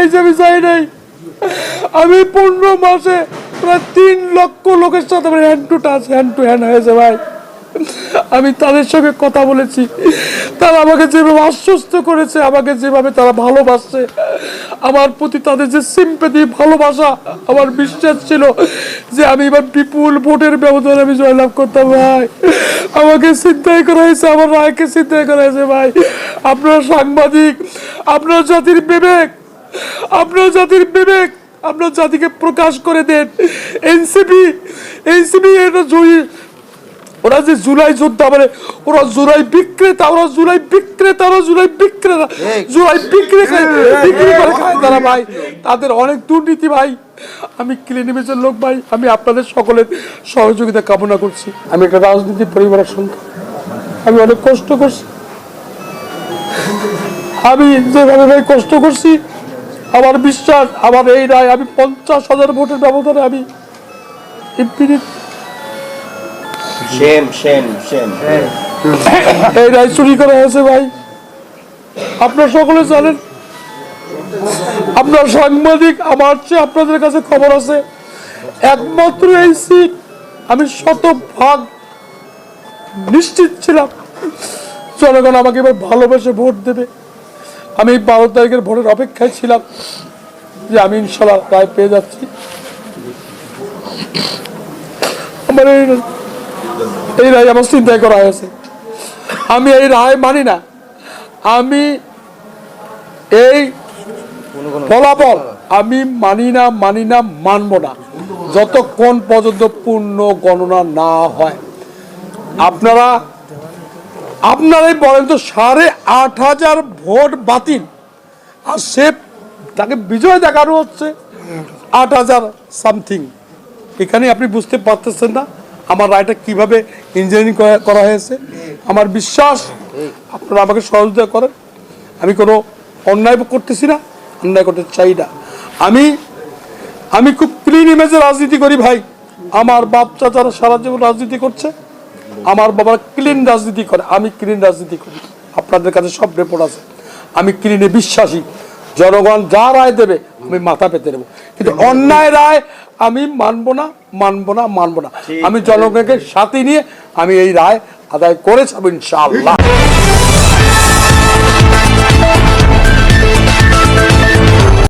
চাইছি আমি চাই নাই। আমি পনেরো মাসে প্রায় তিন লক্ষ লোকের সাথে আমার hand to touch hand to hand হয়েছে ভাই। আমি তাদের সঙ্গে কথা বলেছি। তারা আমাকে যেভাবে আশ্বস্ত করেছে, আমাকে যেভাবে তারা ভালোবাসছে, আমার প্রতি তাদের যে সিম্পেথি ভালোবাসা, আমার বিশ্বাস ছিল যে আমি এবার বিপুল ভোটের ব্যবধানে আমি জয়লাভ করতাম ভাই। আমাকে চিন্তাই করা হয়েছে, আমার রায়কে চিন্তাই করা হয়েছে ভাই। আপনার সাংবাদিক, আপনার জাতির বিবেক আপনার জাতির বিবেক আপনার জাতিকে প্রকাশ করে দেন। এনসিপি এনসিপি এটা জয়ী। ওরা যে জুলাই যোদ্ধা মানে ওরা জুলাই বিক্রেতা ওরা জুলাই বিক্রেতা ওরা জুলাই বিক্রেতা জুলাই বিক্রি বিক্রি করে খায় তারা ভাই। তাদের অনেক দুর্নীতি ভাই। আমি ক্লিনিমেজের লোক ভাই। আমি আপনাদের সকলের সহযোগিতা কামনা করছি। আমি একটা রাজনীতি পরিবারের সন্তান। আমি অনেক কষ্ট করছি। আমি যেভাবে ভাই কষ্ট করছি আমার বিশ্বাস আমার এই রায় আমি পঞ্চাশ হাজার ভোটের ব্যবধানে আমি ইনফিনিট এই রায় চুরি করা হয়েছে ভাই। আপনার সকলে জানেন আপনার সাংবাদিক আমার চেয়ে আপনাদের কাছে খবর আছে একমাত্র এই সিট আমি শত ভাগ নিশ্চিত ছিলাম। জনগণ আমাকে এবার ভালোবেসে ভোট দেবে। আমি বারো তারিখের ভোটের অপেক্ষায় ছিলাম যে আমি ইনশাল্লাহ রায় পেয়ে যাচ্ছি। আমার এই এই রায় আমার চিন্তায় করা হয়েছে। আমি এই রায় মানি না। আমি এই ফলাফল আমি মানি না মানি না, মানব না। যতক্ষণ পর্যন্ত পূর্ণ গণনা না হয়। আপনারা আপনারাই বলেন তো সাড়ে আট হাজার ভোট বাতিল। আর সে তাকে বিজয় দেখানো হচ্ছে। আট হাজার সামথিং। এখানে আপনি বুঝতে পারতেছেন না আমার রায়টা কীভাবে ইঞ্জিনিয়ারিং করা হয়েছে। আমার বিশ্বাস, আপনারা আমাকে সহযোগিতা করেন। আমি কোনো অন্যায় করতেছি না, অন্যায় করতে চাই না। আমি আমি খুব ক্লিন ইমেজে রাজনীতি করি ভাই। আমার বাপ চাচারা সারা জীবন রাজনীতি করছে। আমার বাবা ক্লিন রাজনীতি করে আমি ক্লিন রাজনীতি করি। আপনাদের কাছে সব রেপোর্ট আছে। আমি ক্লিনে বিশ্বাসী। জনগণ যা রায় দেবে আমি মাথা পেতে নেব। কিন্তু অন্যায় রায় আমি মানব না মানব না মানব না। আমি জনগণকে সাথে নিয়ে আমি এই রায় আদায় করেছি যাব ইনশাআল্লাহ।